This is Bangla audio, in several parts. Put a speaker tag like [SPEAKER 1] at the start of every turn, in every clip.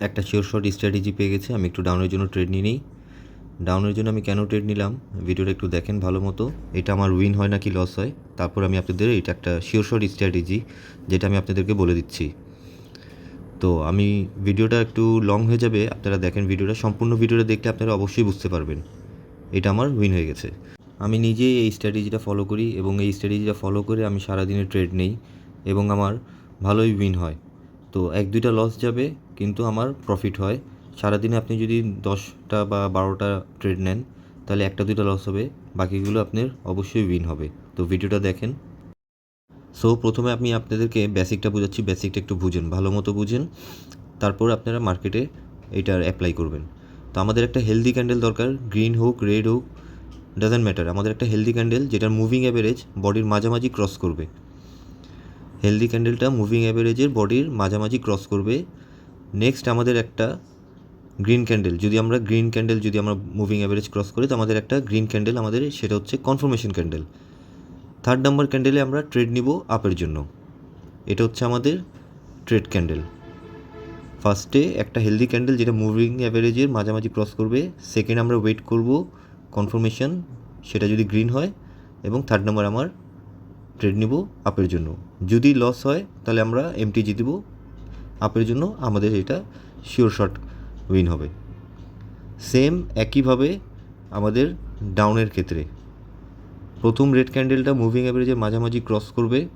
[SPEAKER 1] একটা শিওর শর্ট স্ট্র্যাটেজি পেয়ে গেছে। আমি একটু ডাউনের জন্য ট্রেড নিয়ে নিই। ডাউনের জন্য আমি কেন ট্রেড নিলাম? ভিডিওটা একটু দেখেন ভালো মতো। এটা আমার উইন হয় নাকি লস হয়? তারপর আমি আপনাদের এটা একটা শিওর শর্ট স্ট্র্যাটেজি যেটা আমি আপনাদেরকে বলে দিচ্ছি। তো আমি ভিডিওটা একটু লং হয়ে যাবে। আপনারা দেখেন ভিডিওটা সম্পূর্ণ ভিডিওটা দেখলে আপনারা অবশ্যই বুঝতে পারবেন। এটা আমার উইন হয়ে গেছে। আমি নিজেই এই স্ট্র্যাটেজিটা ফলো করি এবং এই স্ট্র্যাটেজিটা ফলো করে আমি সারাদিনে ট্রেড নেই এবং আমার ভালোই উইন হয়। তো এক দুইটা লস যাবে। কিন্তু আমার প্রফিট হয়। সারাদিনে আপনি যদি দশটা বা বারোটা ট্রেড নেন, তাহলে একটা দুইটা লস হবে, বাকিগুলো আপনার অবশ্যই উইন হবে। তো ভিডিওটা দেখেন। সো প্রথমে আমি আপনাদেরকে বেসিকটা বোঝাচ্ছি বেসিকটা একটু বুঝেন, ভালো মতো বুঝেন। তারপর আপনারা মার্কেটে এটার অ্যাপ্লাই করবেন। তো আমাদের একটা হেলদি ক্যান্ডেল দরকার গ্রিন হোক রেড হোক ডাজেন্ট ম্যাটার আমাদের একটা হেলদি ক্যান্ডেল যেটার মুভিং অ্যাভারেজ বডির মাঝামাঝি ক্রস করবে। হেলদি ক্যান্ডেলটা মুভিং অ্যাভারেজের বডির মাঝামাঝি ক্রস করবে। নেক্সট আমাদের একটা গ্রিন ক্যান্ডেল যদি আমরা গ্রিন ক্যান্ডেল যদি আমরা মুভিং অ্যাভারেজ ক্রস করি, তো আমাদের একটা গ্রিন ক্যান্ডেল আমাদের, সেটা হচ্ছে কনফার্মেশন ক্যান্ডেল থার্ড নাম্বার ক্যান্ডেলে আমরা ট্রেড নিব আপের জন্য। এটা হচ্ছে আমাদের ট্রেড ক্যান্ডেল ফার্স্টে একটা হেলদি ক্যান্ডেল যেটা মুভিং অ্যাভারেজের মাঝামাঝি ক্রস করবে। সেকেন্ড আমরা ওয়েট করব কনফার্মেশন সেটা যদি গ্রিন হয়। এবং থার্ড নাম্বার আমার ট্রেড নিব আপের জন্য। যদি লস হয়, তাহলে আমরা এমটিজি দিব আপের জন্য আমাদের এটা শিওর শট উইন হবে। সেম একইভাবে আমাদের ডাউনের ক্ষেত্রে। প্রথম রেড ক্যান্ডেলটা মুভিং অ্যাভারেজের মাঝামাঝি ক্রস করবে।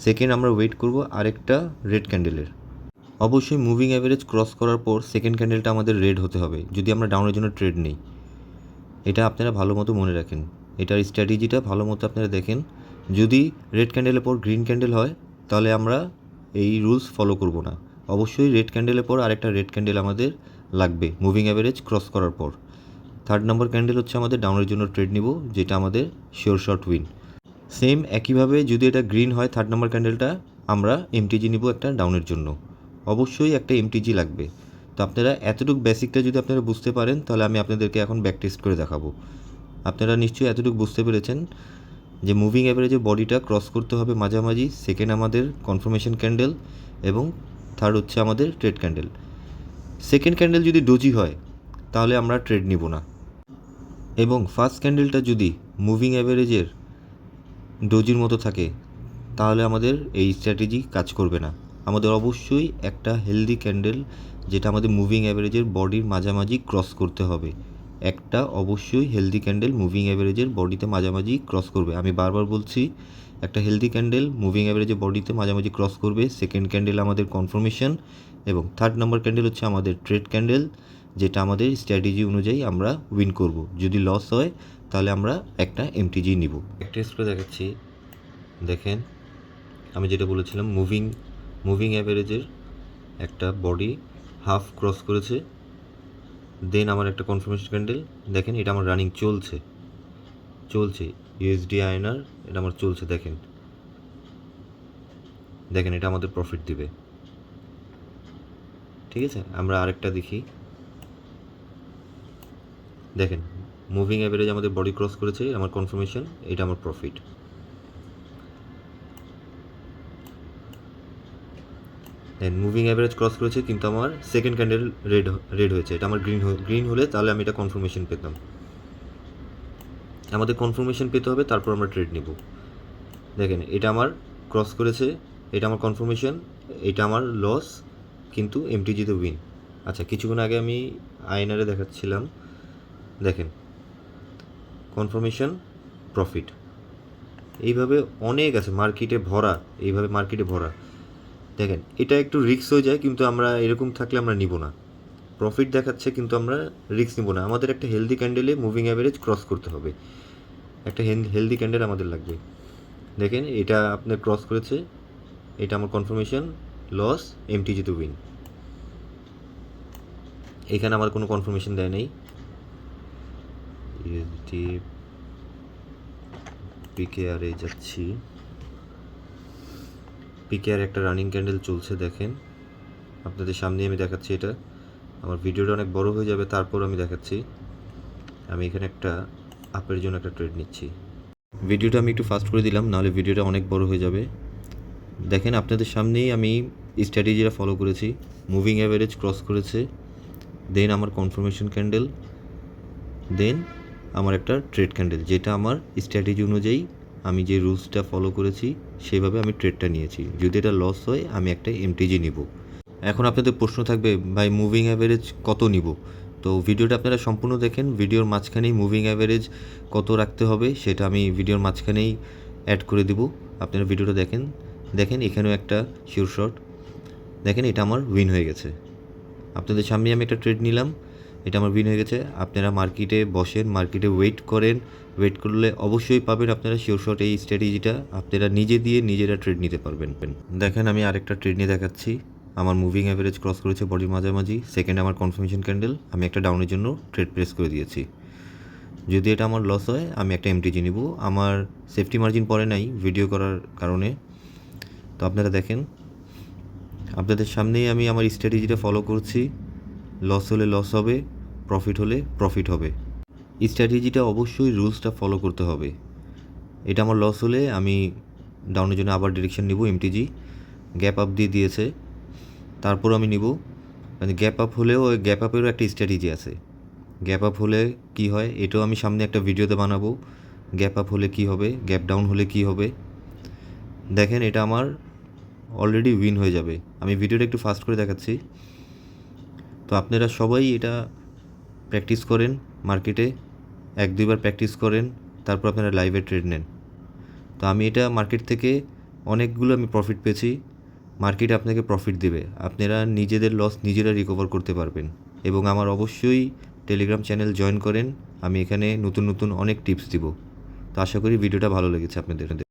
[SPEAKER 1] সেকেন্ড আমরা ওয়েট করব আরেকটা রেড ক্যান্ডেলের অবশ্যই মুভিং অ্যাভারেজ ক্রস করার পর সেকেন্ড ক্যান্ডেলটা আমাদের রেড হতে হবে। যদি আমরা ডাউনের জন্য ট্রেড নেই। এটা আপনারা ভালো মতো মনে রাখেন। এটার স্ট্র্যাটেজিটা ভালো মতো আপনারা দেখেন। যদি রেড ক্যান্ডেলের পর গ্রিন ক্যান্ডেল হয়, তাহলে আমরা এই রুলস ফলো করব না। অবশ্যই রেড ক্যান্ডেলের পর আরেকটা রেড ক্যান্ডেল আমাদের লাগবে মুভিং অ্যাভারেজ ক্রস করার পর। থার্ড নাম্বার ক্যান্ডেল হচ্ছে আমাদের ডাউনের জন্য ট্রেড নিব, যেটা আমাদের শিওর শর্ট উইন সেম একইভাবে যদি এটা গ্রিন হয় থার্ড নাম্বার ক্যান্ডেলটা আমরা এমটিজি নিব একটা ডাউনের জন্য। অবশ্যই একটা এমটিজি লাগবে। তো আপনারা এতটুকু বেসিকটা যদি আপনারা বুঝতে পারেন, তাহলে আমি আপনাদেরকে এখন ব্যাক টেস্ট করে দেখাবো। আপনারা নিশ্চয়ই এতটুকু বুঝতে পেরেছেন। যে মুভিং অ্যাভারেজে বডিটা ক্রস করতে হবে মাঝামাঝি সেকেন্ড আমাদের কনফার্মেশন ক্যান্ডেল এবং থার্ড হচ্ছে আমাদের ট্রেড ক্যান্ডেল সেকেন্ড ক্যান্ডেল যদি ডোজি হয়, তাহলে আমরা ট্রেড নিব না। এবং ফার্স্ট ক্যান্ডেলটা যদি মুভিং অ্যাভারেজের ডোজির মতো থাকে, তাহলে আমাদের এই স্ট্র্যাটেজি কাজ করবে না। আমাদের অবশ্যই একটা হেলদি ক্যান্ডেল যেটা আমাদের মুভিং অ্যাভারেজের বডির মাঝামাঝি ক্রস করতে হবে। একটা অবশ্যই হেলদি ক্যান্ডেল মুভিং অ্যাভারেজের বডিতে মাঝামাঝি ক্রস করবে। আমি বারবার বলছি, একটা হেলদি ক্যান্ডেল মুভিং অ্যাভারেজের বডিতে মাঝামাঝি ক্রস করবে সেকেন্ড ক্যান্ডেল আমাদের কনফার্মেশন এবং থার্ড নাম্বার ক্যান্ডেল হচ্ছে আমাদের ট্রেড ক্যান্ডেল যেটা আমাদের স্ট্র্যাটেজি অনুযায়ী আমরা উইন করব। যদি লস হয়, তাহলে আমরা একটা এমটিজি নিব। টেস্ট করে দেখাচ্ছি। দেখেন, আমি যেটা বলেছিলাম মুভিং মুভিং অ্যাভারেজের একটা বডি হাফ ক্রস করেছে। দেন আমার একটা কনফার্মেশন ক্যান্ডেল দেখেন এটা আমার রানিং চলছে। চলছে ইউএসডি আয়নার এটা আমার চলছে, দেখেন। দেখেন এটা আমাদের প্রফিট দিবে। ঠিক আছে? আমরা আরেকটা দেখি। দেখেন মুভিং অ্যাভারেজ আমাদের বডি ক্রস করেছে, আমার কনফার্মেশন এটা আমার profit then moving average cross করেছে, কিন্তু আমার সেকেন্ড ক্যান্ডেল রেড রেড হয়েছে। এটা আমার গ্রিন গ্রিন হলে তাহলে আমি এটা কনফার্মেশন পেতাম। আমাদের কনফার্মেশন পেতে হবে, তারপর আমরা ট্রেড নিব। দেখেন, এটা আমার ক্রস করেছে, এটা আমার কনফার্মেশন এটা আমার লস কিন্তু এমটিজিতে উইন আচ্ছা কিছুক্ষণ আগে আমি আয়নারে দেখাচ্ছিলাম। দেখেন কনফার্মেশন প্রফিট এইভাবে অনেক আছে মার্কেটে ভরা, এইভাবে মার্কেটে ভরা। দেখেন, এটা একটু রিস্ক হয়ে যায়, কিন্তু আমরা এরকম থাকলে আমরা নিব না। প্রফিট দেখাচ্ছে, কিন্তু আমরা রিস্ক নিব না। আমাদের একটা হেলদি ক্যান্ডেলে মুভিং অ্যাভারেজ ক্রস করতে হবে। একটা হেলদি ক্যান্ডেল আমাদের লাগবে। দেখেন, এটা আপনার ক্রস করেছে, এটা আমার কনফার্মেশন লস এমটিজিতে উইন এখানে আমার কোনো কনফার্মেশন দেয় নেই। ইউএসডি পিকেআরে যাচ্ছি। পিকেআর একটা রানিং ক্যান্ডেল চলছে, দেখেন। আপনাদের সামনে আমি দেখাচ্ছি এটা। আমার ভিডিওটা অনেক বড় হয়ে যাবে, তারপর আমি দেখাচ্ছি। আমি এখানে একটা আপের জন্য একটা ট্রেড নিচ্ছি। ভিডিওটা আমি একটু ফাস্ট করে দিলাম, নাহলে ভিডিওটা অনেক বড় হয়ে যাবে। দেখেন, আপনাদের সামনেই আমি স্ট্র্যাটেজিটা ফলো করেছি। মুভিং অ্যাভারেজ ক্রস করেছে। দেন আমার কনফার্মেশন ক্যান্ডেল দেন আমার একটা ট্রেড ক্যান্ডেল যেটা আমার স্ট্র্যাটেজি অনুযায়ী আমি যে রুলসটা ফলো করেছি, সেভাবে আমি ট্রেডটা নিয়েছি। যদি এটা লস হয়, আমি একটা এমটিজি নিব। এখন আপনাদের প্রশ্ন থাকবে, ভাই মুভিং অ্যাভারেজ কত নিব? তো ভিডিওটা আপনারা সম্পূর্ণ দেখেন। ভিডিওর মাঝখানেই মুভিং অ্যাভারেজ কত রাখতে হবে, সেটা আমি ভিডিওর মাঝখানেই অ্যাড করে দিব। আপনারা ভিডিওটা দেখেন। দেখেন, এখানেও একটা শিওর শট দেখেন, এটা আমার উইন হয়ে গেছে। আপনাদের সামনে আমি একটা ট্রেড নিলাম। এটা আমার উইন হয়ে গেছে। আপনারা মার্কেটে বসেন মার্কেটে ওয়েট করেন। ওয়েট করলে অবশ্যই পাবেন আপনারা শিওর শট এই স্ট্র্যাটেজিটা আপনারা নিজে দিয়ে নিজেরা ট্রেড নিতে পারবেন। দেখেন আমি আরেকটা ট্রেড নিয়ে দেখাচ্ছি। আমার মুভিং অ্যাভারেজ ক্রস করেছে বডির মাঝামাঝি। সেকেন্ড আমার কনফার্মেশন ক্যান্ডেল আমি একটা ডাউনের জন্য ট্রেড প্রেস করে দিয়েছি। যদি এটা আমার লস হয়, আমি একটা এমটিজি নিব। আমার সেফটি মার্জিন পরে নাই ভিডিও করার কারণে। তো আপনারা দেখেন, আপনাদের সামনেই আমি আমার স্ট্র্যাটেজিটা ফলো করছি। লস হলে লস হবে। প্রফিট হলে প্রফিট হবে। স্ট্র্যাটেজিটা অবশ্যই রুলসটা ফলো করতে হবে। এটা আমার লস হলে আমি ডাউনের জন্য আবার ডিরেকশন নিব এমটিজি গ্যাপ আপ দিয়ে দিয়েছে। তারপর আমি নিব। মানে গ্যাপ আপ হলেও ওই গ্যাপ আপেরও একটা স্ট্র্যাটেজি আছে। গ্যাপ আপ হলে কি হয়, এটাও আমি সামনে একটা ভিডিওতে বানাবো। গ্যাপ আপ হলে কি হবে গ্যাপ ডাউন হলে কি হবে। দেখেন, এটা আমার অলরেডি উইন হয়ে যাবে। আমি ভিডিওটা একটু ফাস্ট করে দেখাচ্ছি। তো আপনারা সবাই এটা প্র্যাকটিস করেন মার্কেটে, এক দুইবার প্র্যাকটিস করেন, তারপর আপনারা লাইভে ট্রেড নেন। তো আমি এটা মার্কেট থেকে অনেকগুলো আমি প্রফিট পেয়েছি। মার্কেট আপনাকে প্রফিট দেবে। আপনারা নিজেদের লস নিজেরা রিকভার করতে পারবেন। এবং আমার অবশ্যই টেলিগ্রাম চ্যানেল জয়েন করেন। আমি এখানে নতুন নতুন অনেক টিপস দিব। তো আশা করি ভিডিওটা ভালো লেগেছে আপনাদের।